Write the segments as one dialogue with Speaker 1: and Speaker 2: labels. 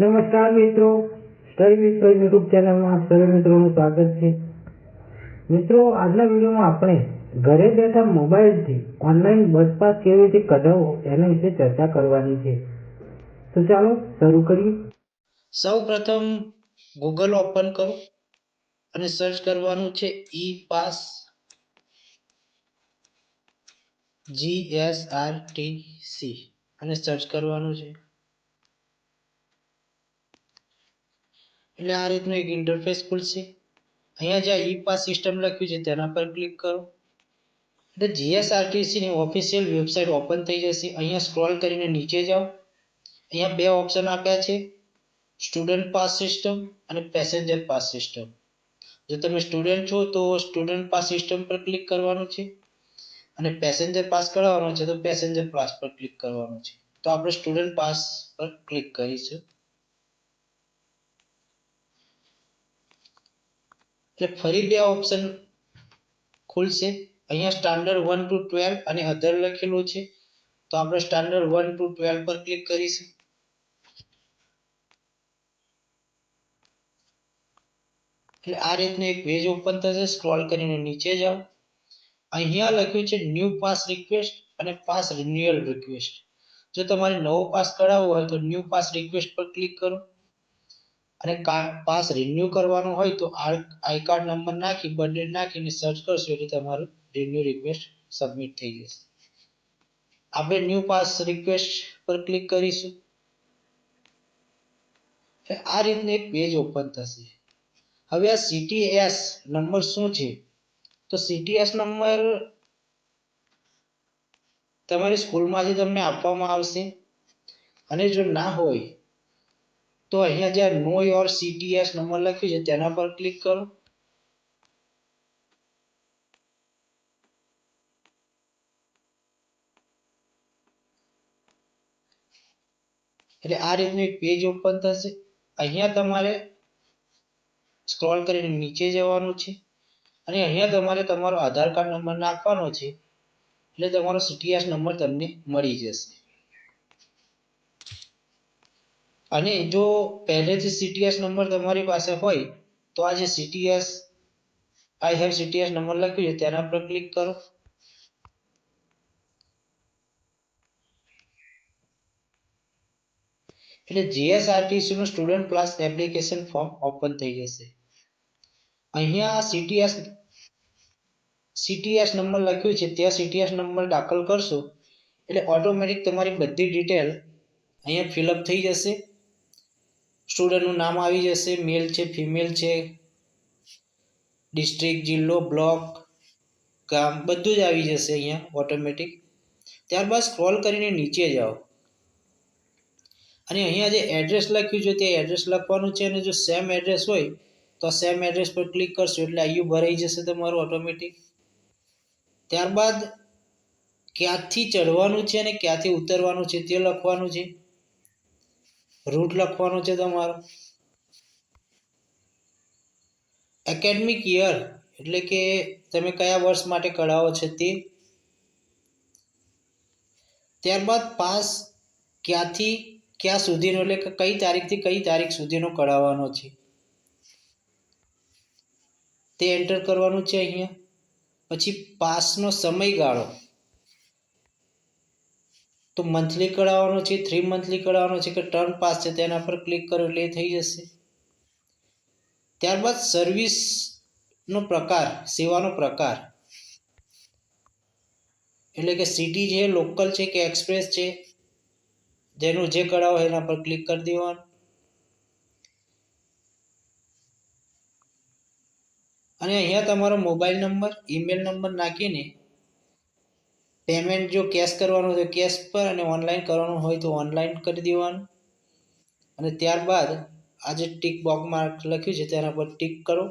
Speaker 1: નમસ્કાર મિત્રો. સ્ટડી મિત્રો યુટ્યુબ ચેનલમાં આપ સર્વે મિત્રોનું સ્વાગત છે. મિત્રો, આજના વિડીયોમાં આપણે ઘરે બેઠા મોબાઈલથી ઓનલાઈન બસ પાસ કેવી રીતે કઢાવવો એના વિશે ચર્ચા કરવાની છે. તો ચાલો શરૂ કરીએ.
Speaker 2: સૌ પ્રથમ ગૂગલ ઓપન કરો અને સર્ચ કરવાનું છે e pass G S R T C અને સર્ચ કરવાનું છે. એટલે આ રીતનું એક ઇન્ટરફેસ ખુલશે. અહીંયા જ્યાં ઈ પાસ સિસ્ટમ લખ્યું છે, તેના પર ક્લિક કરો. એટલે જીએસઆરટીસીની ઓફિશિયલ વેબસાઇટ ઓપન થઈ જશે. અહીંયા સ્ક્રોલ કરીને નીચે જાઓ. અહીંયા બે ઓપ્શન આપ્યા છે સ્ટુડન્ટ પાસ સિસ્ટમ અને પેસેન્જર પાસ સિસ્ટમ જો તમે સ્ટુડન્ટ છો, તો સ્ટુડન્ટ પાસ સિસ્ટમ પર ક્લિક કરવાનું છે. અને પેસેન્જર પાસ કરાવવાનો છે, તો પેસેન્જર પાસ પર ક્લિક કરવાનું છે. તો આપણે સ્ટુડન્ટ પાસ પર ક્લિક કરીશું. એટલે ફરી બે ઓપ્શન ખુલશે. અહીંયા સ્ટાન્ડર્ડ વન ટુ ટ્વેલ્વ અને અધર લખેલું છે. તો આપણે સ્ટાન્ડર્ડ વન ટુ ટ્વેલ્વ પર ક્લિક કરીશું. એટલે આ રીતનું એક પેજ ઓપન થશે. સ્ક્રોલ કરીને નીચે જાઓ. અહીંયા લખ્યું છે ન્યૂ પાસ રિક્વેસ્ટ અને પાસ રિન્યુઅલ રિક્વેસ્ટ જો તમારે નવો પાસ કરાવવો હોય તો ન્યૂ પાસ રિક્વેસ્ટ પર ક્લિક કરો. અને પાસ રિન્યુ કરવાનો હોય તો આઈ કાર્ડ નંબર નાખી બર્થડે નાખીને સર્ચ કરશો એટલે તમારું રિન્યુ રિક્વેસ્ટ સબમિટ થઈ જશે. આપણે ન્યૂ પાસ રિક્વેસ્ટ પર ક્લિક કરીશું. આ રીતનું એક પેજ ઓપન થશે. હવે આ સીટીએસ નંબર શું છે? તો સીટીએસ નંબર તમારી સ્કૂલમાંથી તમને આપવામાં આવશે. અને જો ના હોય તો અહીંયા જે નો યોર સીટીએસ નંબર લખ્યું છે, તેના પર ક્લિક કરો. એટલે આ રીતનું એક પેજ ઓપન થશે. અહીંયા તમારે સ્ક્રોલ કરીને નીચે જવાનું છે. અને અહીંયા તમારે તમારો આધાર કાર્ડ નંબર નાખવાનો છે. એટલે તમારો સીટીએસ નંબર તમને મળી જશે. અને જો પહેલેથી સીટીએસ નંબર તમારી પાસે હોય, તો આ જે CTS I have CTS number લખ્યું છે, તેના પર ક્લિક કરો. એટલે જીએસઆરટીસી નું student plus application form open થઈ જશે. અહીંયા સીટીએસ સીટીએસ નંબર લખ્યું છે, ત્યાં સીટીએસ નંબર દાખલ કરશો, એટલે ઓટોમેટિક તમારી બધી ડિટેલ અહીંયા ફિલઅપ થઈ જશે. સ્ટુડન્ટનું નામ આવી જશે. મેલ છે, ફિમેલ છે, ડિસ્ટ્રિક્ટ, જિલ્લો, બ્લોક, ગામ, બધું જ આવી જશે અહીંયા ઓટોમેટિક. ત્યારબાદ સ્ક્રોલ કરીને નીચે જાઓ. અને અહીંયા જે એડ્રેસ લખ્યું છે તે એડ્રેસ લખવાનું છે અને જો સેમ એડ્રેસ હોય તો સેમ એડ્રેસ પર ક્લિક કરશો એટલે આયુ ભરાઈ જશે તમારું ઓટોમેટિક. ત્યારબાદ ક્યાંથી ચડવાનું છે અને ક્યાંથી ઉતરવાનું છે તે લખવાનું છે. રૂટ લખવાનો છે તમારો. એકેડમિક યર એટલે કે તમે કયા વર્ષ માટે કઢાવો છો તે. ત્યારબાદ પાસ ક્યાંથી, ક્યાં સુધીનો એટલે કઈ તારીખથી કઈ તારીખ સુધીનો કઢાવવાનો છે. તે એન્ટર કરવાનું છે અહીંયા. પછી પાસનો સમયગાળો. તો મંથલી કઢાવવાનો છે થ્રી મંથલી કઢાવવાનો છે કે ટર્ન પાસ છે તેના પર ક્લિક કરો એટલે થઈ જશે. ત્યારબાદ સર્વિસનો પ્રકાર, સેવાનો પ્રકાર. એટલે કે સિટી છે લોકલ છે કે એક્સપ્રેસ છે, જેનું જે કઢાવો એના પર ક્લિક કરી દેવાનું. અને અહીંયા તમારો મોબાઈલ નંબર ઈમેલ નંબર નાખીને પેમેન્ટ જો કેશ કરવાનું હોય તો કેશ પર અને ઓનલાઈન કરવાનું હોય તો ઓનલાઈન કરી દેવાનું. અને ત્યારબાદ આ જે ટીક બોક્સ માર્ક લખ્યું છે, તેના પર ટીક કરો.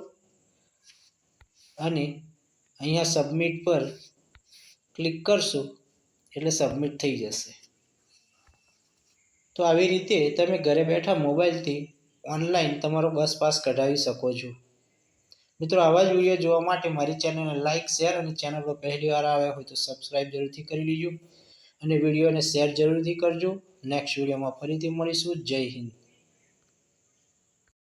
Speaker 2: અને અહીંયા સબમિટ પર ક્લિક કરશો, એટલે સબમિટ થઈ જશે. તો આવી રીતે તમે ઘરે બેઠા મોબાઈલથી ઓનલાઈન તમારો બસ પાસ કઢાવી શકો છો. મિત્રો, આવા જ વીડિયો જોવા માટે મારી ચેનલને લાઇક શેર અને ચેનલ પર પહેલી વાર આવ્યા હોય તો સબસ્ક્રાઇબ જરૂરથી કરી લેજો અને વિડીયોને શેર જરૂરથી કરજો. નેક્સ્ટ વિડીયોમાં ફરીથી મળીશું. જય હિન્દ.